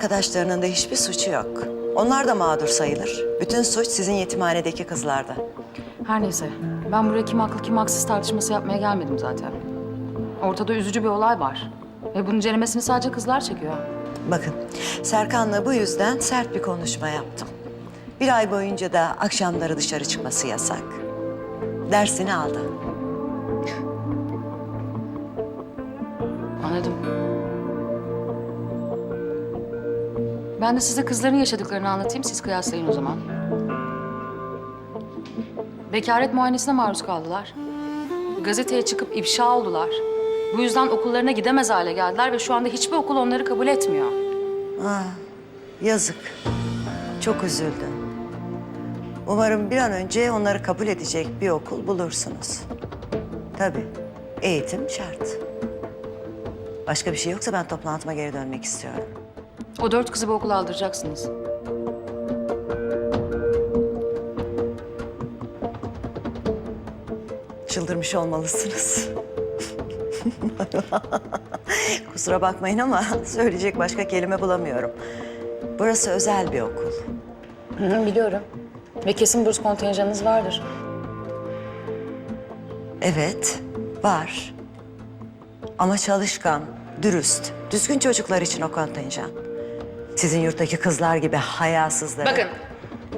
arkadaşlarının da hiçbir suçu yok. Onlar da mağdur sayılır. Bütün suç sizin yetimhanedeki kızlarda. Her neyse. Ben buraya kim haklı kim haksız tartışması yapmaya gelmedim zaten. Ortada üzücü bir olay var. Ve bunun ceremesini sadece kızlar çekiyor. Bakın, Serkan'la bu yüzden sert bir konuşma yaptım. Bir ay boyunca da akşamları dışarı çıkması yasak. Dersini aldı. Anladım. Ben de size kızların yaşadıklarını anlatayım, siz kıyaslayın o zaman. Bekaret muayenesine maruz kaldılar. Gazeteye çıkıp ifşa oldular. Bu yüzden okullarına gidemez hale geldiler ve şu anda hiçbir okul onları kabul etmiyor. Ah, yazık. Çok üzüldüm. Umarım bir an önce onları kabul edecek bir okul bulursunuz. Tabii, eğitim şart. Başka bir şey yoksa ben toplantıma geri dönmek istiyorum. O dört kızı bu okula aldıracaksınız. Çıldırmış olmalısınız. Kusura bakmayın ama söyleyecek başka kelime bulamıyorum. Burası özel bir okul. Hı hı, biliyorum. Ve kesin burs kontenjanınız vardır. Evet, var. Ama çalışkan, dürüst, düzgün çocuklar için o kontenjan. Sizin yurttaki kızlar gibi hayasızları... Bakın.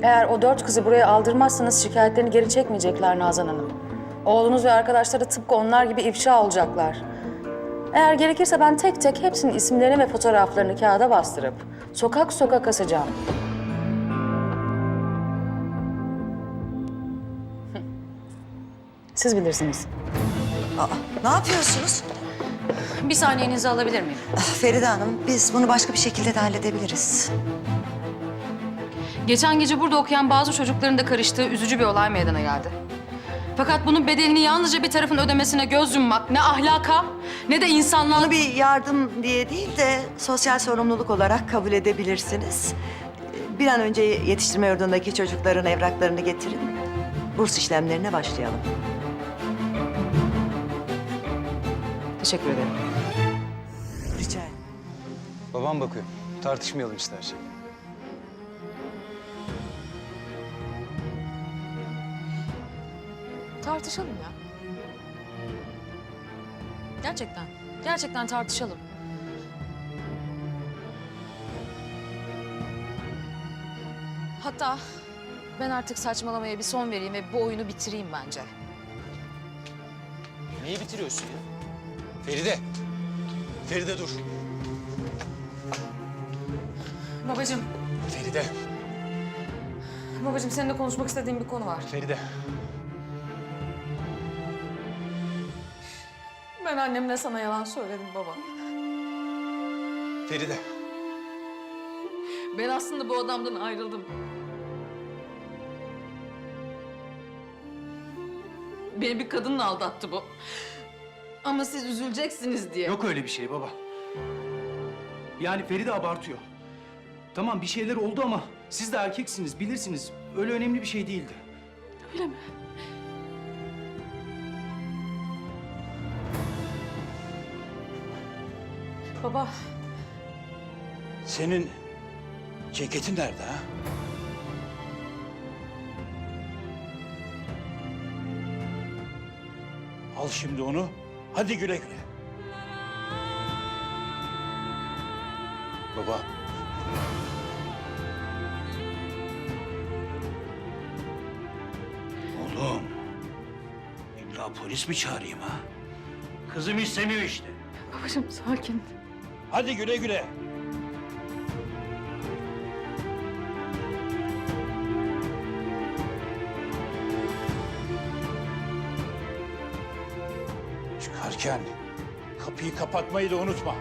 Eğer o dört kızı buraya aldırmazsanız şikayetlerini geri çekmeyecekler Nazan Hanım. Oğlunuz ve arkadaşları tıpkı onlar gibi ifşa olacaklar. Eğer gerekirse ben tek tek hepsinin isimlerini ve fotoğraflarını kağıda bastırıp sokak sokak asacağım. Siz bilirsiniz. Aa, ne yapıyorsunuz? Bir saniyenizi alabilir miyim? Ah, Feride Hanım, biz bunu başka bir şekilde de halledebiliriz. Geçen gece burada okuyan bazı çocukların da karıştığı üzücü bir olay meydana geldi. Fakat bunun bedelini yalnızca bir tarafın ödemesine göz yummak ne ahlaka ne de insanlığa... Bunu bir yardım diye değil de sosyal sorumluluk olarak kabul edebilirsiniz. Bir an önce yetiştirme yurdundaki çocukların evraklarını getirin. Burs işlemlerine başlayalım. Teşekkür ederim. Rica ederim. Babam bakıyor. Tartışmayalım istersen. Tartışalım ya. Gerçekten. Gerçekten tartışalım. Hatta ben artık saçmalamaya bir son vereyim ve bu oyunu bitireyim bence. Neyi bitiriyorsun ya? Feride. Feride dur. Babacığım, Feride. babacığım seninle konuşmak istediğim bir konu var. Feride. Ben annemle sana yalan söyledim baba. Feride. Ben aslında bu adamdan ayrıldım. Beni bir kadınla aldattı bu. Ama siz üzüleceksiniz diye. Yok öyle bir şey baba. Yani Feride abartıyor. Tamam bir şeyler oldu ama siz de erkeksiniz, bilirsiniz. Öyle önemli bir şey değildi. Öyle mi? Baba, Senin ceketin nerede ha? Al şimdi onu. Hadi güle güle. Baba. Oğlum. İlla polis mi çağırayım ha? Kızım istemiyor işte. babacığım sakin. Hadi güle güle. Çıkarken kapıyı kapatmayı da unutma.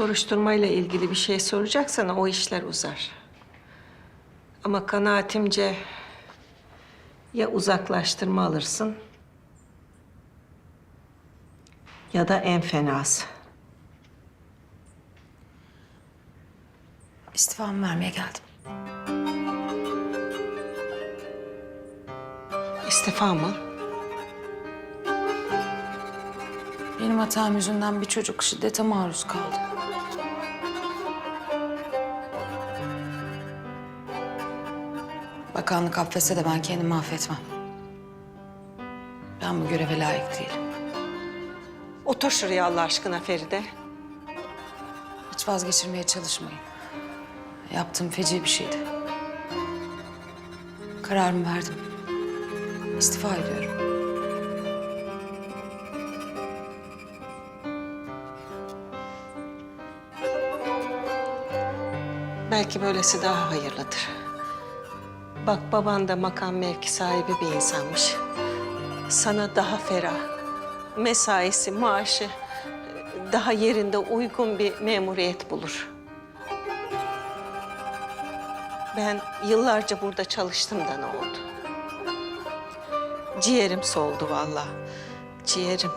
Soruşturmayla ilgili bir şey soracaksan o işler uzar. Ama kanaatimce ya uzaklaştırma alırsın ya da en fenası. İstifamı vermeye geldim. İstifa mı? Benim hatam yüzünden bir çocuk şiddete maruz kaldı. Bakanlık affetse de ben kendimi affetmem. Ben bu göreve layık değilim. Otur şuraya Allah aşkına Feride. Hiç vazgeçirmeye çalışmayın. Yaptığım feci bir şeydi. Kararımı verdim. İstifa ediyorum. Belki böylesi daha hayırlıdır. Bak baban da makam mevki sahibi bir insanmış. Sana daha ferah, mesaisi, maaşı daha yerinde uygun bir memuriyet bulur. Ben yıllarca burada çalıştım da ne oldu? Ciğerim soldu vallahi. Ciğerim.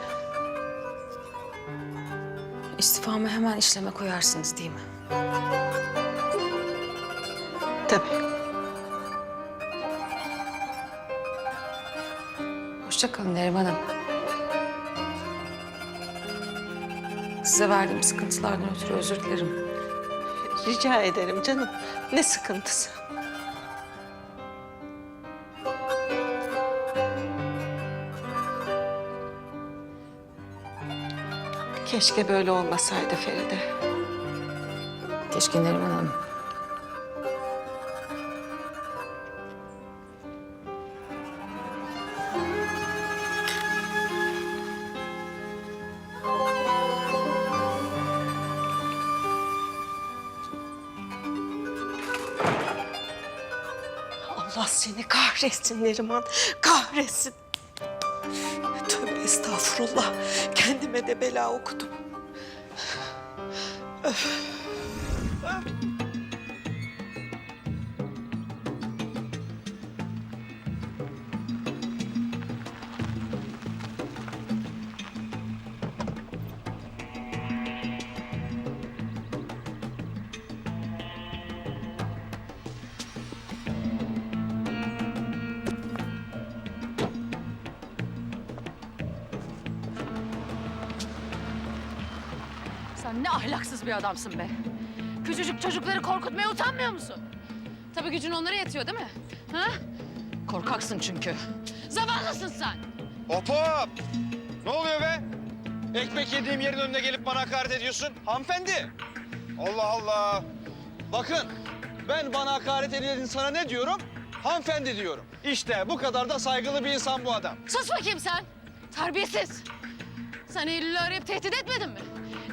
İstifamı hemen işleme koyarsınız değil mi? Tabii. Hoşça kalın Neriman Hanım. Size verdiğim sıkıntılardan ötürü özür dilerim. Rica ederim canım. Ne sıkıntısı? Keşke böyle olmasaydı Feride. Keşke Neriman Hanım. Allah seni kahretsin Neriman. Kahretsin. Tövbe estağfurullah. Kendime de bela okudum. Sen ne ahlaksız bir adamsın be. Küçücük çocukları korkutmaya utanmıyor musun? Tabii gücün onlara yetiyor değil mi? Ha? Korkaksın çünkü. Zavallısın sen. Hop hop! Ne oluyor be? Ekmek yediğim yerin önüne gelip bana hakaret ediyorsun. Hanımefendi! Allah Allah! Bakın, ben bana hakaret eden insana ne diyorum? Hanımefendi diyorum. İşte bu kadar da saygılı bir insan bu adam. Sus bakayım sen. Terbiyesiz. Sen Eylül'ü arayıp tehdit etmedin mi?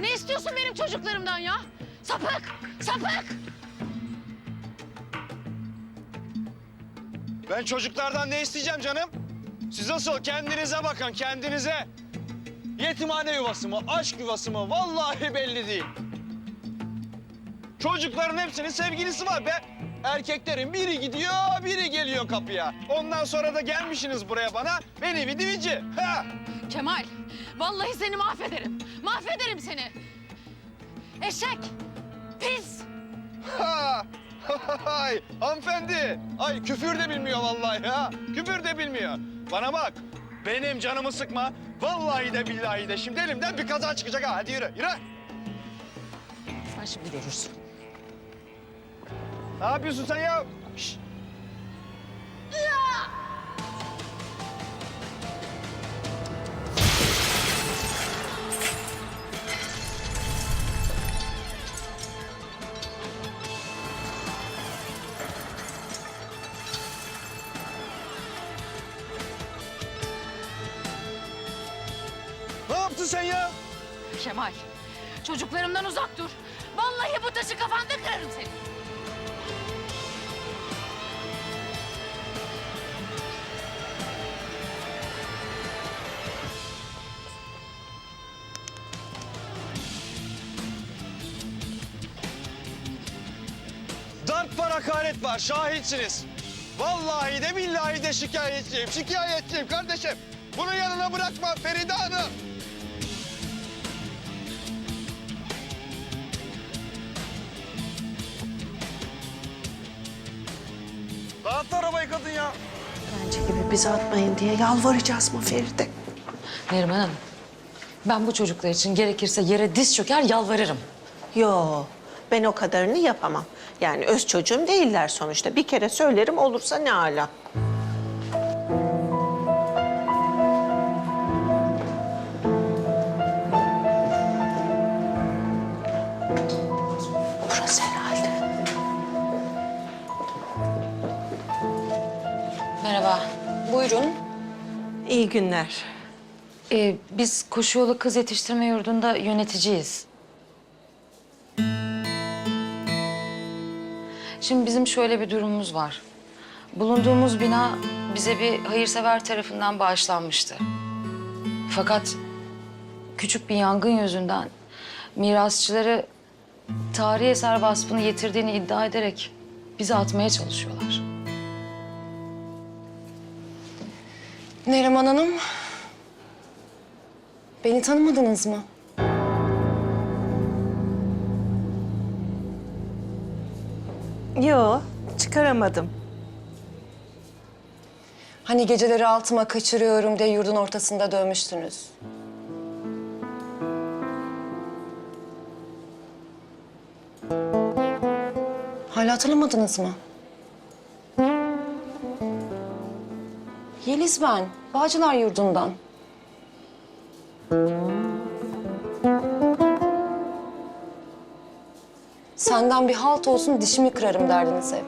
Ne istiyorsun benim çocuklarımdan ya? Sapık, sapık. Ben çocuklardan ne isteyeceğim canım? Siz asıl kendinize bakın, kendinize. Yetimhane yuvası mı, aşk yuvası mı? Vallahi belli değil. Çocukların hepsinin sevgilisi var be. Erkeklerin biri gidiyor, biri geliyor kapıya. Ondan sonra da gelmişsiniz buraya bana. Beni bir divici. Ha! Kemal, vallahi seni mahvederim. Mahvederim seni. Eşek, pis. Ha! Hay! Hanımefendi. Ay küfür de bilmiyor vallahi ha. Küfür de bilmiyor. Bana bak. Benim canımı sıkma. Vallahi de billahi de şimdi elimden bir kaza çıkacak ha. Hadi yürü, yürü. Sen şimdi görürsün. Ne yapıyorsun sen ya? Şşt! Sen ya? Kemal, çocuklarımdan uzak dur. Vallahi bu taşı kafanda kırarım seni. Darp var, hakaret var. Şahitsiniz. Vallahi de billahi de şikayetçiyim. Şikayetçiyim kardeşim. Bunun yanına bırakma Feride Hanım. Dağıttı arabayı kadın ya. Bence gibi bizi atmayın diye yalvaracağız mı Feride? Neriman Hanım, ben bu çocuklar için gerekirse yere diz çöker yalvarırım. Yo, ben o kadarını yapamam. Yani öz çocuğum değiller sonuçta. Bir kere söylerim olursa ne ala. Merhaba, buyurun. İyi günler. Ee, biz Koşu Yolu Kız Yetiştirme Yurdu'nda yöneticiyiz. Şimdi bizim şöyle bir durumumuz var. Bulunduğumuz bina bize bir hayırsever tarafından bağışlanmıştı. Fakat küçük bir yangın yüzünden mirasçıları tarihi eser vasfını yitirdiğini iddia ederek bizi atmaya çalışıyorlar. Neriman Hanım, Beni tanımadınız mı? Yo, çıkaramadım. Hani geceleri altıma kaçırıyorum diye yurdun ortasında dövmüştünüz. Hala hatırlamadınız mı? Yeliz ben, Bağcılar Yurdu'ndan. Senden bir halt olsun dişimi kırarım derdiniz hep.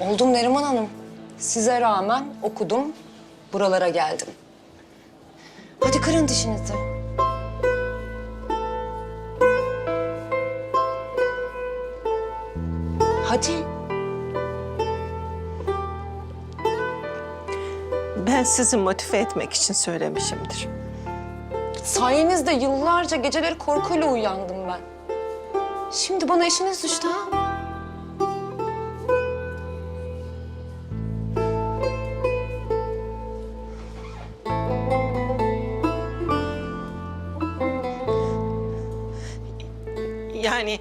Oldum Neriman Hanım. Size rağmen okudum, buralara geldim. Hadi kırın dişinizi. Hadi. Ben sizi motive etmek için söylemişimdir. Sayenizde yıllarca geceleri korkuyla uyandım ben. Şimdi bana işiniz düştü ha? Yani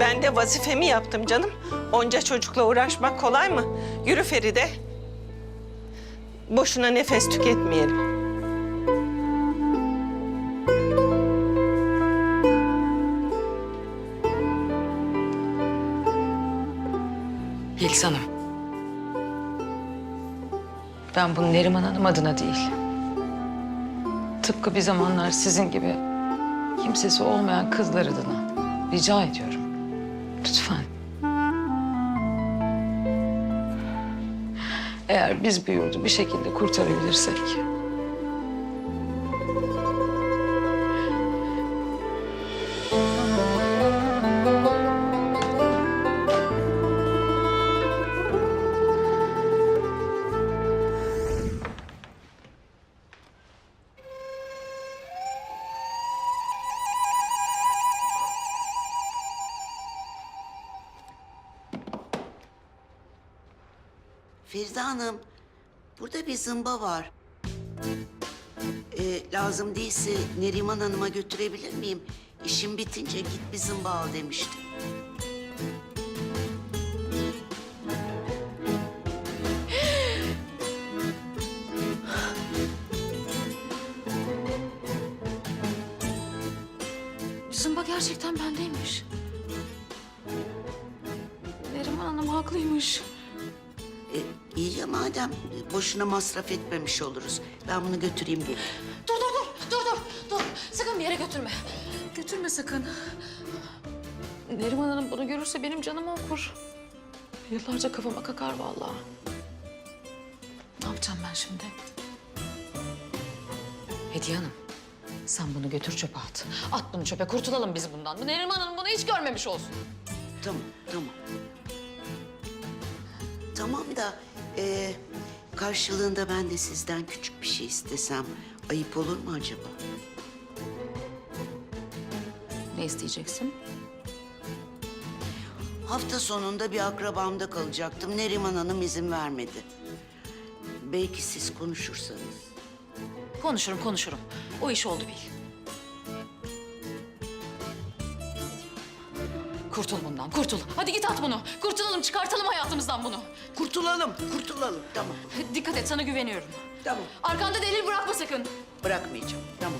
ben de vazifemi yaptım canım. Onca çocukla uğraşmak kolay mı? Yürü Feride. Boşuna nefes tüketmeyelim. Yeliz Hanım. Ben bunu Neriman Hanım adına değil. Tıpkı bir zamanlar sizin gibi kimsesi olmayan kızlar adına rica ediyorum. Lütfen. Eğer biz bu yurdu bir şekilde kurtarabilirsek... Feride Hanım, burada bir zımba var. Ee, lazım değilse Neriman Hanım'a götürebilir miyim? İşim bitince git bir zımba al demişti. Zımba gerçekten bendeymiş. Ee, iyi ya madem e, boşuna masraf etmemiş oluruz. Ben bunu götüreyim gelin. Dur dur dur dur dur dur. Sakın bir yere götürme. Götürme sakın. Neriman Hanım bunu görürse benim canımı okur. Yıllarca kafama kakar vallahi. Ne yapacağım ben şimdi? Hediye Hanım, sen bunu götür çöpe at. At bunu çöpe, kurtulalım biz bundan. Bu Neriman Hanım bunu hiç görmemiş olsun. Tamam, tamam. Tamam da e, karşılığında ben de sizden küçük bir şey istesem ayıp olur mu acaba? Ne isteyeceksin? Hafta sonunda bir akrabamda kalacaktım. Neriman Hanım izin vermedi. Belki siz konuşursanız. Konuşurum konuşurum. O iş oldu bil. Kurtul bundan kurtul. Hadi git at bunu. Kurtulalım çıkartalım hayatımızdan bunu. Kurtulalım, kurtulalım. Tamam, Dikkat et sana güveniyorum. tamam. Arkanda delil bırakma sakın. Bırakmayacağım, tamam.